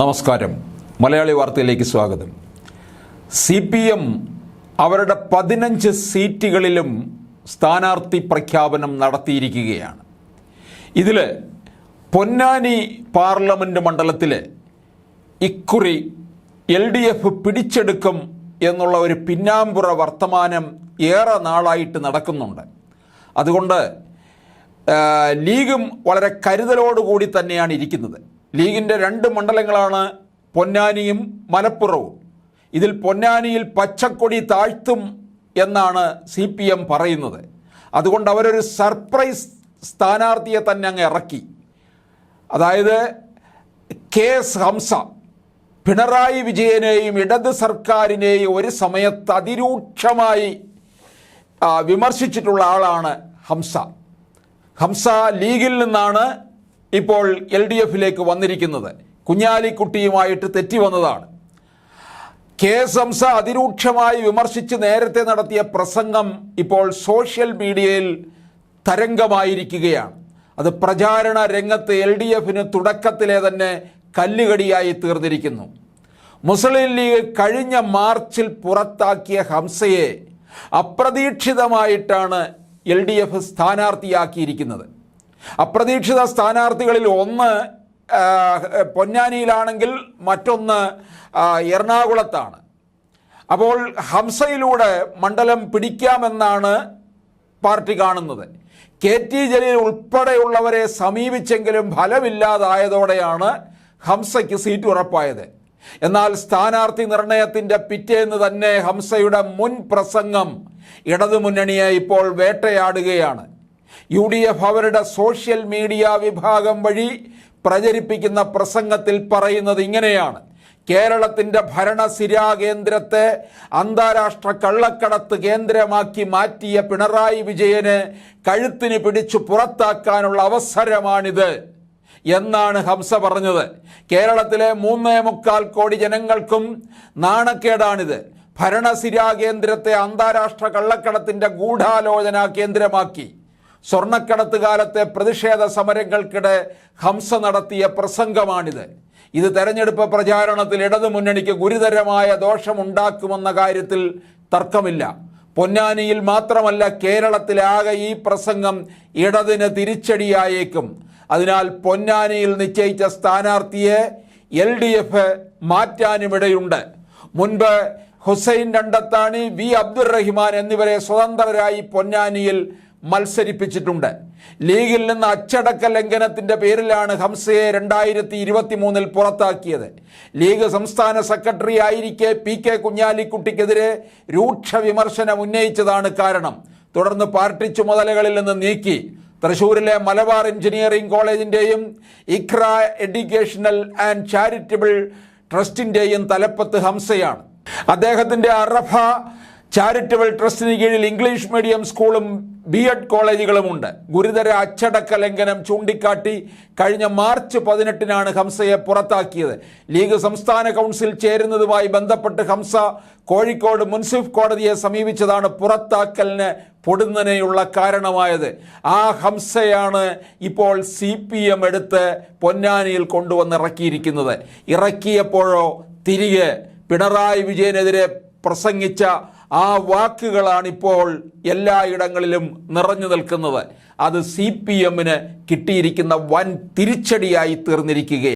നമസ്കാരം. മലയാളി വാർത്തയിലേക്ക് സ്വാഗതം. സി പി എം അവരുടെ പതിനഞ്ച് സീറ്റുകളിലും സ്ഥാനാർത്ഥി പ്രഖ്യാപനം നടത്തിയിരിക്കുകയാണ്. ഇതിൽ പൊന്നാനി പാർലമെന്റ് മണ്ഡലത്തിൽ ഇക്കുറി എൽ ഡി എഫ് പിടിച്ചെടുക്കും എന്നുള്ള ഒരു പിന്നാമ്പുറ വർത്തമാനം ഏറെ നാളായിട്ട് നടക്കുന്നുണ്ട്. അതുകൊണ്ട് ലീഗും വളരെ കരുതലോടുകൂടി തന്നെയാണ് ഇരിക്കുന്നത്. ലീഗിന്റെ രണ്ട് മണ്ഡലങ്ങളാണ് പൊന്നാനിയും മലപ്പുറവും. ഇതിൽ പൊന്നാനിയിൽ പച്ചക്കൊടി താഴ്ത്തും എന്നാണ് സി പി എം പറയുന്നത്. അതുകൊണ്ട് അവരൊരു സർപ്രൈസ് സ്ഥാനാർത്ഥിയെ തന്നെ അങ്ങ് ഇറക്കി. അതായത് കെ എസ് ഹംസ പിണറായി വിജയനെയും ഇടത് സർക്കാരിനെയും ഒരു സമയത്ത് അതിരൂക്ഷമായി വിമർശിച്ചിട്ടുള്ള ആളാണ് ഹംസ. ഹംസ ലീഗിൽ നിന്നാണ് ഇപ്പോൾ എൽ ഡി എഫിലേക്ക് വന്നിരിക്കുന്നത് കുഞ്ഞാലിക്കുട്ടിയുമായിട്ട് തെറ്റി വന്നതാണ്. കെ എസ് ഹംസ അതിരൂക്ഷമായി വിമർശിച്ച് നേരത്തെ നടത്തിയ പ്രസംഗം ഇപ്പോൾ സോഷ്യൽ മീഡിയയിൽ തരംഗമായിരിക്കുകയാണ്. അത് പ്രചാരണ രംഗത്ത് എൽ ഡി എഫിന് തുടക്കത്തിലെ തന്നെ കല്ലുകടിയായി തീർന്നിരിക്കുന്നു. മുസ്ലിം ലീഗ് കഴിഞ്ഞ മാർച്ചിൽ പുറത്താക്കിയ ഹംസയെ അപ്രതീക്ഷിതമായിട്ടാണ് എൽ ഡി എഫ് സ്ഥാനാർത്ഥിയാക്കിയിരിക്കുന്നത്. അപ്രതീക്ഷിത സ്ഥാനാർത്ഥികളിൽ ഒന്ന് പൊന്നാനിയിലാണെങ്കിൽ മറ്റൊന്ന് എറണാകുളത്താണ്. അപ്പോൾ ഹംസയിലൂടെ മണ്ഡലം പിടിക്കാമെന്നാണ് പാർട്ടി കാണുന്നത്. കെ ടി ജലീൽ ഉൾപ്പെടെയുള്ളവരെ സമീപിച്ചെങ്കിലും ഫലമില്ലാതായതോടെയാണ് ഹംസയ്ക്ക് സീറ്റ് ഉറപ്പായത്. എന്നാൽ സ്ഥാനാർത്ഥി നിർണയത്തിന്റെ പിറ്റേന്ന് തന്നെ ഹംസയുടെ മുൻ പ്രസംഗം ഇടതുമുന്നണിയെ ഇപ്പോൾ വേട്ടയാടുകയാണ്. യു ഡി എഫ് അവരുടെ സോഷ്യൽ മീഡിയ വിഭാഗം വഴി പ്രചരിപ്പിക്കുന്ന പ്രസംഗത്തിൽ പറയുന്നത് ഇങ്ങനെയാണ്. കേരളത്തിന്റെ ഭരണസിരാ കേന്ദ്രത്തെ അന്താരാഷ്ട്ര കള്ളക്കടത്ത് കേന്ദ്രമാക്കി മാറ്റിയ പിണറായി വിജയന് കഴുത്തിന് പിടിച്ചു പുറത്താക്കാനുള്ള അവസരമാണിത്. എന്നാണ് ഹംസ പറഞ്ഞത്. കേരളത്തിലെ മൂന്നേ മുക്കാൽ കോടി ജനങ്ങൾക്കും നാണക്കേടാണിത്. ഭരണസിരാ കേന്ദ്രത്തെ അന്താരാഷ്ട്ര കള്ളക്കടത്തിന്റെ ഗൂഢാലോചന കേന്ദ്രമാക്കി. സ്വർണക്കടത്ത് കാലത്തെ പ്രതിഷേധ സമരങ്ങൾക്കിടെ ഹംസ നടത്തിയ പ്രസംഗമാണിത്. ഇത് തെരഞ്ഞെടുപ്പ് പ്രചാരണത്തിൽ ഇടതു ഇടതുമുന്നണിക്ക് ഗുരുതരമായ ദോഷമുണ്ടാക്കുമെന്ന കാര്യത്തിൽ തർക്കമില്ല. പൊന്നാനിയിൽ മാത്രമല്ല കേരളത്തിലാകെ ഈ പ്രസംഗം ഇടതിന് തിരിച്ചടിയായേക്കും. അതിനാൽ പൊന്നാനിയിൽ നിശ്ചയിച്ച സ്ഥാനാർത്ഥിയെ എൽ ഡി എഫ് മാറ്റാനുമിടയുണ്ട്. മുൻപ് ഹുസൈൻ രണ്ടത്താണി വി അബ്ദുറഹിമാൻ എന്നിവരെ സ്വതന്ത്രരായി പൊന്നാനിയിൽ മത്സരിപ്പിച്ചിട്ടുണ്ട്. ലീഗിൽ നിന്ന് അച്ചടക്ക ലംഘനത്തിന്റെ പേരിലാണ് ഹംസയെ രണ്ടായിരത്തി ഇരുപത്തി മൂന്നിൽ പുറത്താക്കിയത്. ലീഗ് സംസ്ഥാന സെക്രട്ടറി ആയിരിക്കെ പി കെ കുഞ്ഞാലിക്കുട്ടിക്കെതിരെ രൂക്ഷ വിമർശനം ഉന്നയിച്ചതാണ് കാരണം. തുടർന്ന് പാർട്ടി ചുമതലകളിൽ നിന്ന് നീക്കി. തൃശൂരിലെ മലബാർ എഞ്ചിനീയറിംഗ് കോളേജിന്റെയും ഇഖ്ര എഡ്യൂക്കേഷണൽ ആൻഡ് ചാരിറ്റബിൾ ട്രസ്റ്റിന്റെയും തലപ്പത്ത് ഹംസയാണ്. അദ്ദേഹത്തിന്റെ അറഫ ചാരിറ്റബിൾ ട്രസ്റ്റിന് കീഴിൽ ഇംഗ്ലീഷ് മീഡിയം സ്കൂളും ബി എഡ് കോളേജുകളുമുണ്ട്. ഗുരുതര അച്ചടക്ക ലംഘനം ചൂണ്ടിക്കാട്ടി കഴിഞ്ഞ മാർച്ച് പതിനെട്ടിനാണ് ഹംസയെ പുറത്താക്കിയത്. ലീഗ് സംസ്ഥാന കൗൺസിൽ ചേരുന്നതുമായി ബന്ധപ്പെട്ട് ഹംസ കോഴിക്കോട് മുൻസിഫ് കോടതിയെ സമീപിച്ചതാണ് പുറത്താക്കലിന് പൊടുന്നനെയുള്ള കാരണമായത്. ആ ഹംസയാണ് ഇപ്പോൾ സി പി എം എടുത്ത് പൊന്നാനിയിൽ കൊണ്ടുവന്ന് ഇറക്കിയിരിക്കുന്നത് ഇറക്കിയപ്പോഴോ തിരികെ പിണറായി വിജയനെതിരെ പ്രസംഗിച്ച ആ വാക്കുകളാണ് ഇപ്പോൾ എല്ലായിടങ്ങളിലും നിറഞ്ഞു നിൽക്കുന്നത്. അത് സി പി എമ്മിന് കിട്ടിയിരിക്കുന്ന വൻ തിരിച്ചടിയായി തീർന്നിരിക്കുകയാണ്.